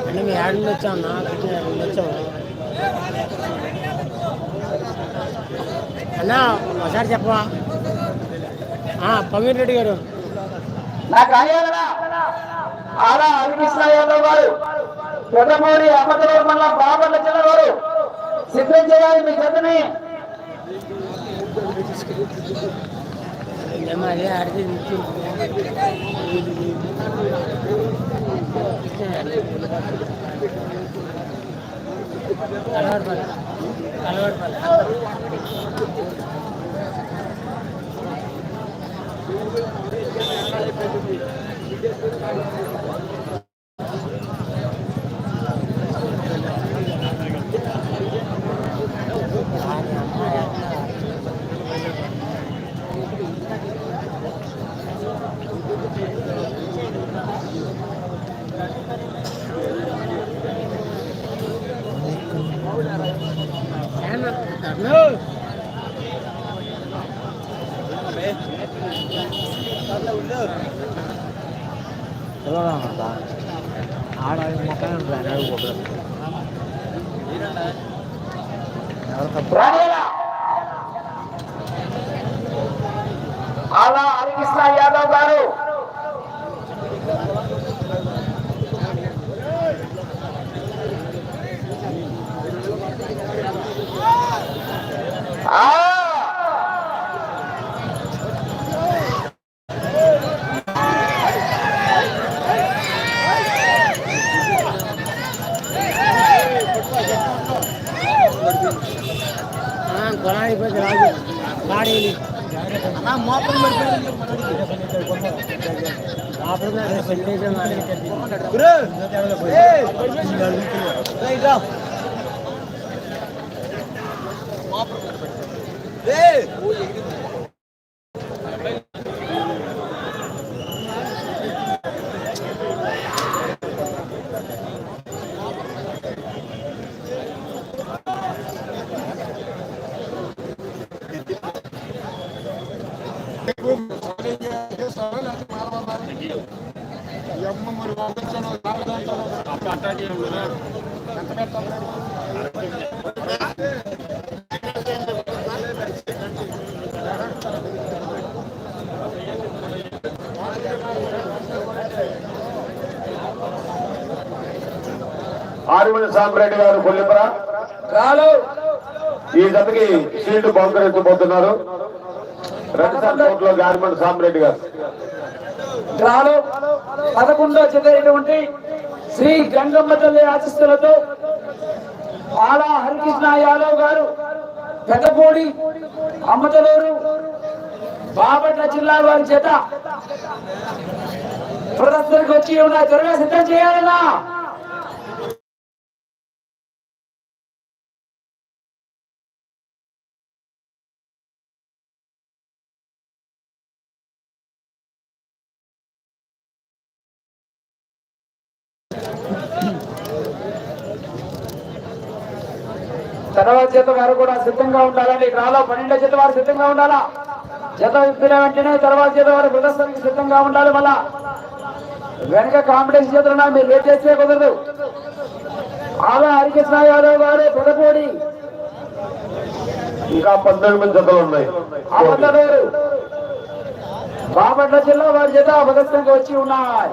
అంటే మీ యాడ్ నుండి వచ్చాం నా కిచెన్ యాడ్ నుండి వచ్చాము అన్నా ఒకసారి చెప్పవా? పవీర్ రెడ్డి గారు. నాకు అయ్యారా ఆలా హరికృష్ణ యాదవ్ గారు. పెద్దమూరి అమ్మదలూరు మండలం బాబర్ల జిల్లా వారు సిద్ధం చేయాలి మీ జతని हमारे आठ दिन ఆడ మొక్కనే ఉంటాయి అడుగు రాణేలా ఆలా హరికృష్ణ యాదవ్ గారు ఎంత పెద్ద ఆరుమణి సాంబ్రెడ్డి గారు కొల్లిపర. ఈ జతకి షీల్డ్ బహుకరించబోతున్నారు. రెడ్డిసార్ కోర్టులో గారిమండి సాంబ్రెడ్డి గారు. రాలు పదకొండో చెందినటువంటి శ్రీ గంగమ్మ తల్లి ఆశిస్తులతో ఆలా హరికృష్ణ యాదవ్ గారు పెద్దపూడి అమ్మతలూరు బాపట్ల జిల్లా వారి చేత ప్రదర్శనకు వచ్చి ఉన్న త్వరగా సిద్ధం చేయాలన్నా. తర్వాత చేత వారు కూడా సిద్ధంగా ఉండాలండి డ్రాలో పన్నెండో చేత వారు సిద్ధంగా ఉండాలా? జత విప్పిన వెంటనే తర్వాత చేత వారు ప్రదర్శనకి సిద్ధంగా ఉండాలి మళ్ళా. వెనక కాంపిటీషన్ చేతున్నా మీరు లేట్ చేస్తే కుదరదు. ఆలా హరికృష్ణ యాదవ్ గారు పెదపూడి ఇంకా పద్దెనిమిది జతలు ఉన్నాయి. బాపట్ల జిల్లా వారి చేత ప్రదర్శనకి వచ్చి ఉన్నాయి.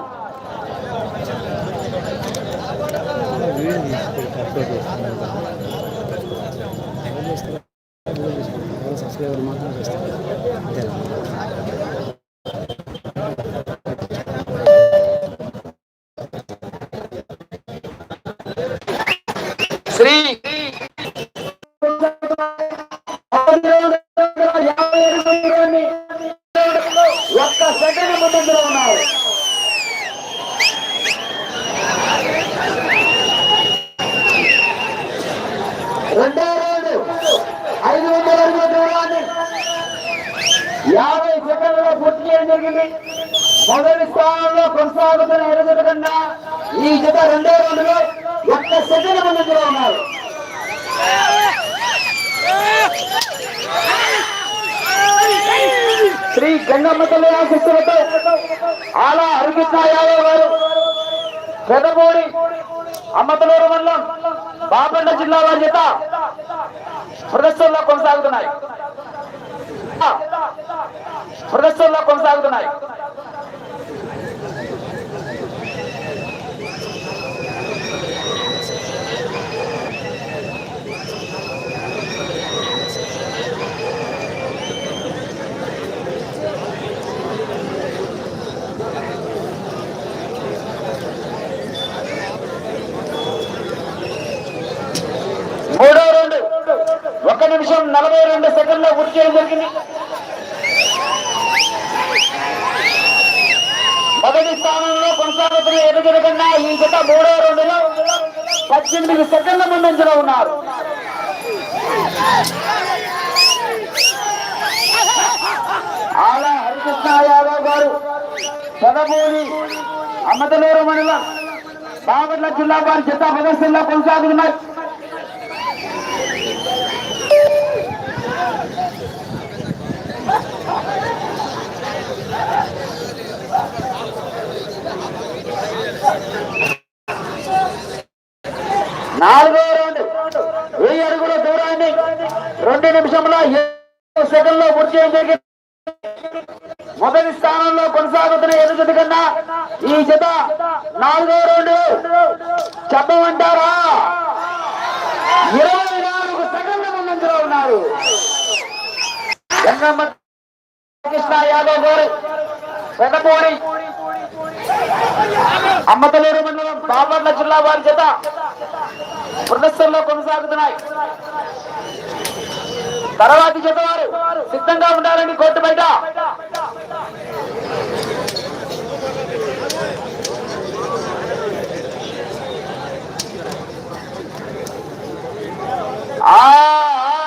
సబ్స్క్రైబర్ మాత్రం చేస్తాను అంతేనా? శ్రీ ఒక్క సెకండ్ ముందులో ఉన్నారు. రెండో రౌండ్ ఐదు వందల అడుగుల దూరాన్ని యాభై సెకండ్లలో పూర్తి చేయడం జరిగింది. మొదటి స్థానంలో కొనసాగుతున్న ఎడజత కన్నా ఈ జత రెండో రౌండ్లో ఒక్క సెకండ్ ముందులో ఉన్నారు. శ్రీ గంగమ్మ తల్లి ఆశిస్తులతో ఆలా హరికృష్ణ యాదవ్ గారు పెదపూడి అమ్మతలూరు మండలం బాపండ జిల్లా వారి చేత ప్రదర్శనలో కొనసాగుతున్నాయి. ప్రదర్శనలో కొనసాగుతున్నాయి. మూడో రెండు. ఒక నిమిషం నలభై రెండు సెకండ్ల పూర్తి చేయడం జరిగింది. స్థానంలో కొనసాగుతున్న కన్నా ఈ జత మూడో రెండులో పద్దెనిమిది సెకండ్ల ముందంజలో ఉన్నారు. ఆల హరికృష్ణ యాదవ్ గారు పెదమూరి అమ్మదలూరు మండలం బాపట్ల జిల్లా వారి జత ప్రదర్శనలో కొనసాగుతున్నారు నాలుగో రౌండ్. వెయ్యి అడుగుల దూరాన్ని రెండు నిమిషంలో ఏడు సెకండ్లో పూర్తి చేయడం మొదటి స్థానంలో కొనసాగుతున్న ఎదుగుత కన్నా ఈ జత నాలుగో రౌండ్. చెప్పమంటారా? ఇరవై నాలుగు సెకండ్ల ముందంజలో ఉన్నారు. కృష్ణ యాదవ్ గారు. పెద్దపూడి అమ్మతలేరు మండలం బాపట్ల జిల్లా వారి చేత ప్రదర్శనలో కొనసాగుతున్నాయి. తర్వాతి జత వారు సిద్ధంగా ఉండాలని కోర్టు బయట. ఆ, ఆ.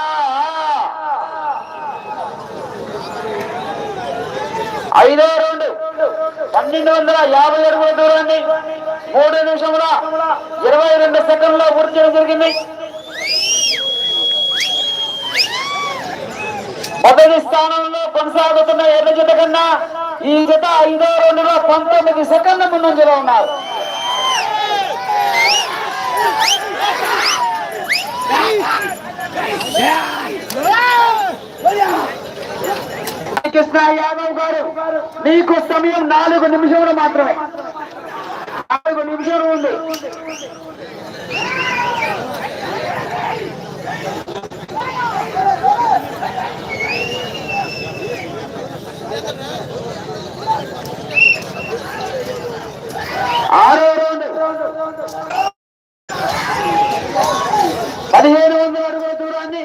ఐదో రౌండ్ పన్నెండు వందల యాభై అడుగుల దూరాన్ని మూడు నిమిషముల ఇరవై రెండు సెకండ్లో పూర్తి చేయడం జరిగింది మొదటి స్థానంలో కొనసాగుతున్న ఎర్ర జత కన్నా ఈ జత ఐదో రెండులో పంతొమ్మిది సెకండ్ల ముందంజలో ఉన్నారు కృష్ణ యాదవ్ గారు మీకు సమయం నాలుగు నిమిషములు మాత్రమే. నాలుగు నిమిషాలు ఉంది. ఆరో రౌండ్ పదిహేను వందల అడుగుల దూరాన్ని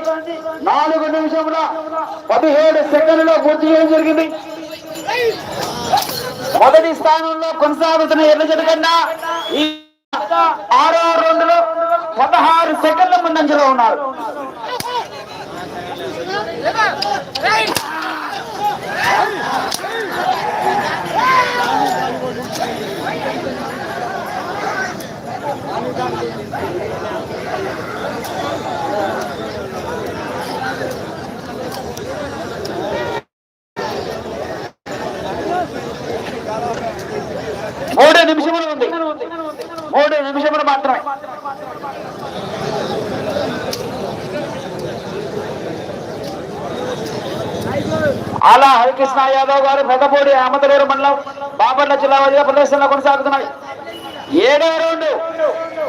నాలుగు నిమిషముల పదిహేడు పూర్తి చేయడం జరిగింది. మొదటి స్థానంలో కొనసాగుతున్న ఎన్ని జత కన్నా ఈ ఆరో రౌండ్లో పదహారు సెకండ్ల ముందంజలో ఉన్నారు మూడు నిమిషములు ఉంది. మూడు నిమిషములు మాత్రమే. అలా హరికృష్ణ యాదవ్ గారు పెద్దపూడి అమతలేరు మండలం బాపట్ల జిల్లా వారిగా ప్రదర్శనలో కొనసాగుతున్నాయి. ఏడో రౌండ్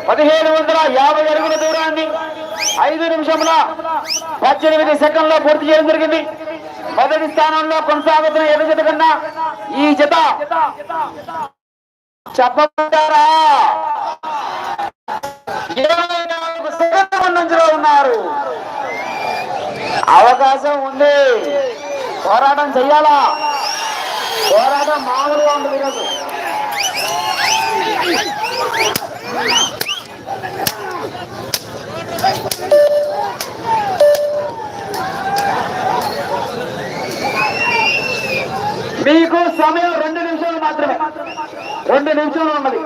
పదిహేడు వందల యాభై అడుగుల దూరాన్ని ఐదు నిమిషముల పద్దెనిమిది సెకండ్లో పూర్తి చేయడం జరిగింది. మొదటి స్థానంలో కొనసాగుతున్న ఎర్ర జత కన్నా ఈ జత చెప్పమంటారా? ఇరవై నాలుగు సెకండ్ల ఉన్నారు. అవకాశం ఉంది. పోరాటం చెయ్యాలా? పోరాటం మామూలుగా ఉంది ఈరోజు. మీకు సమయం రెండు నిమిషాలు ఉన్నది.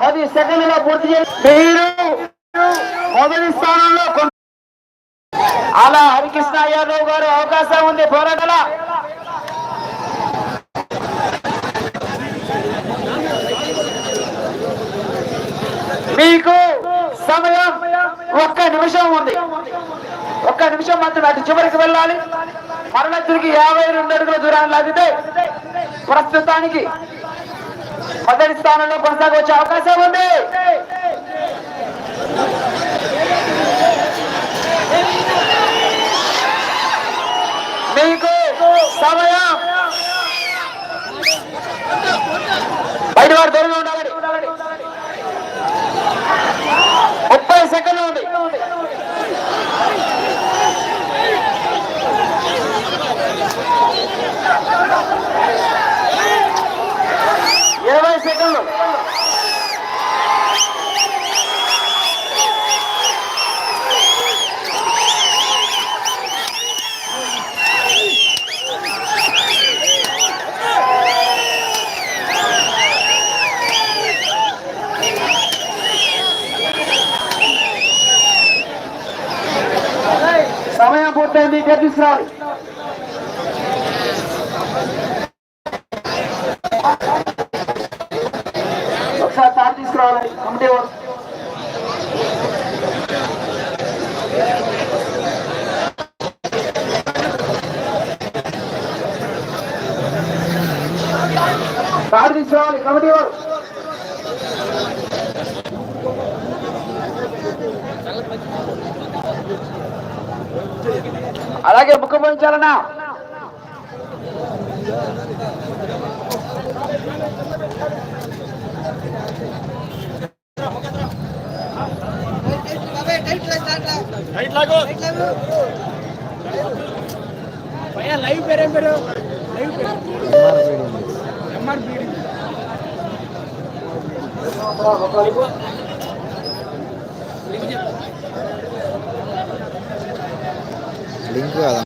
పది సెకండ్లో పూర్తి మీరు మొదటి స్థానంలో అలా హరికృష్ణ యాదవ్ గారు అవకాశం ఉంది పోరాటల. మీకు సమయం ఒక్క నిమిషం ఉంది. ఒక్క నిమిషం మాత్రం అటు చివరికి వెళ్ళాలి. మరణ తిరిగి యాభై రెండు అడుగుల దూరాన్ని లాగితే ప్రస్తుతానికి మొదటి స్థానంలో కొనసాగొచ్చే అవకాశం ఉంది మీకు సమయం బయట వారు దూరంగా ఉండాలి ముప్పై సెకండ్లు ఉంది ఇరవై సెకండ్లు. సమయం పూర్తయింది ఇక్కడ తీసుకురావాలి ఒకసారి కార్డు తీసుకురావాలి కమిటీ వారు. అలాగే తీసుకురావాలి కమిటీ అలాగే ముఖం పోయించాలన్నా లైవ్ పేరేం పేరు లైవ్ పేరు ఎంఆర్ బీడి లింక్ కదా?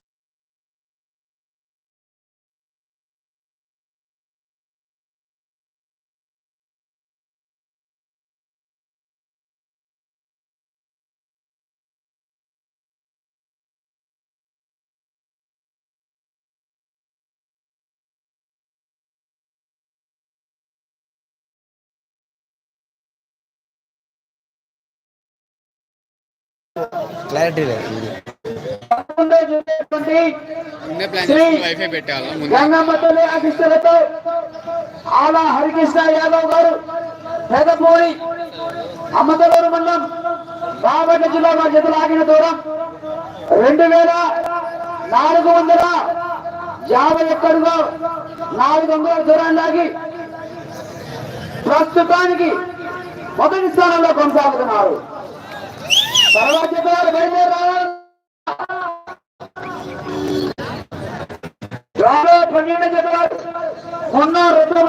ముందే గంగమ్మ తల్లి ఆశిస్తులతో ఆలా హరికృష్ణ యాదవ్ గారు పెదపూడి అమ్మదలూరు మండలం బాపట్ల జిల్లా మా జతలు ఆగిన దూరం రెండు వేల నాలుగు వందల యాభై ఒక్కడుగా నాలుగు వందల దూరం లాగి ప్రస్తుతానికి మొదటి స్థానంలో కొనసాగుతున్నారు. తర్వాత బయలుదేరి రావాలి రాబోయే పన్నెండు జతలు ఉన్న రెండు